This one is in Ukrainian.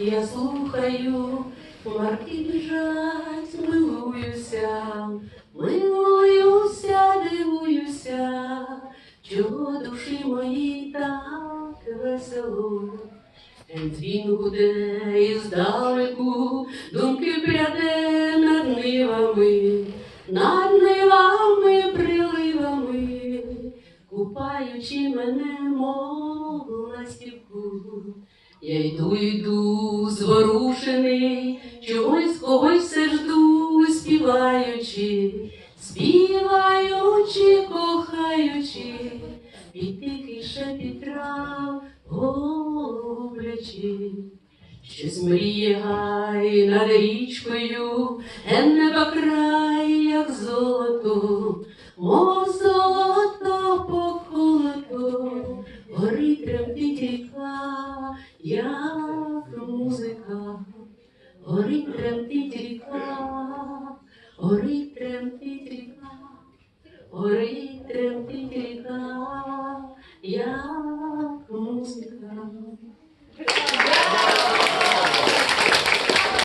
я слухаю, хмарки біжать, милуюся, милуюся, дивуюся, чого душі мої так весело. Дзвін гуде і здалеку, думки пряде над нивами, над нивами, приливами, купаючи мене, мов. Я йду, йду, зворушений, чогось когось все жду, співаючи, співаючи, кохаючи, під тихий шепіт трав гублячи. Щось мріє гай над річкою, ген неба край, як золото, мов золото тремтить я музика, горить тремтить ріка, горить тремтить ріка, горить тремтить ріка, як